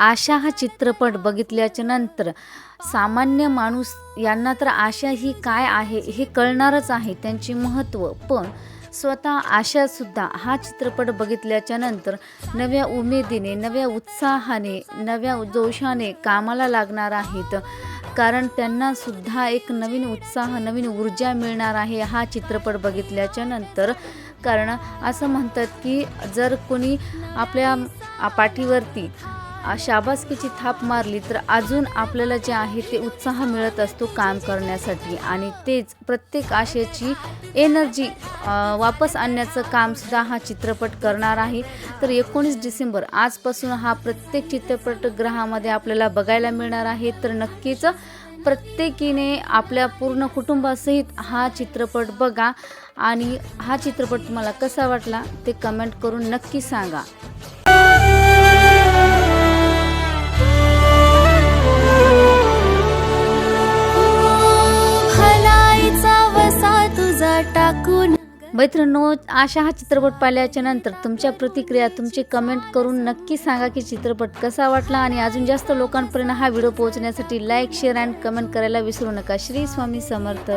आशा हा चित्रपट बघितल्याच्या नंतर सामान्य माणूस यांना तर आशा ही काय आहे हे कळणारच आहे त्यांचे महत्त्व. पण स्वतः आशासुद्धा हा चित्रपट बघितल्याच्या नंतर नव्या उमेदीने नव्या उत्साहाने नव्या जोशाने कामाला लागणार आहेत. कारण त्यांनासुद्धा एक नवीन उत्साह नवीन ऊर्जा मिळणार आहे हा चित्रपट बघितल्याच्या नंतर. कारण असं म्हणतात की जर कोणी आपल्या पाठीवरती शाबासकीची थाप मारली तर अजून आपल्याला जे आहे ते उत्साह मिळत असतो काम करण्यासाठी. आणि तेच प्रत्येक आशेची एनर्जी वापस आणण्याचं कामसुद्धा हा चित्रपट करणार आहे. तर एकोणीस डिसेंबर आजपासून हा प्रत्येक चित्रपटगृहामध्ये आपल्याला बघायला मिळणार आहे. तर नक्कीच प्रत्येकीने आपल्या पूर्ण कुटुंबासहित हा चित्रपट बघा. आणि हा चित्रपट तुम्हाला कसा वाटला ते कमेंट करून नक्की सांगा. मैत्रिणो टाकून आशा हा चित्रपट पाहिल्याच्या नंतर तुमच्या प्रतिक्रिया तुमचे कमेंट करून नक्की सांगा की चित्रपट कसा वाटला आणि अजून जास्त लोकांपर्यंत हा व्हिडिओ पोहोचण्यासाठी लाईक शेअर अँड कमेंट करायला विसरू नका. श्री स्वामी समर्थ.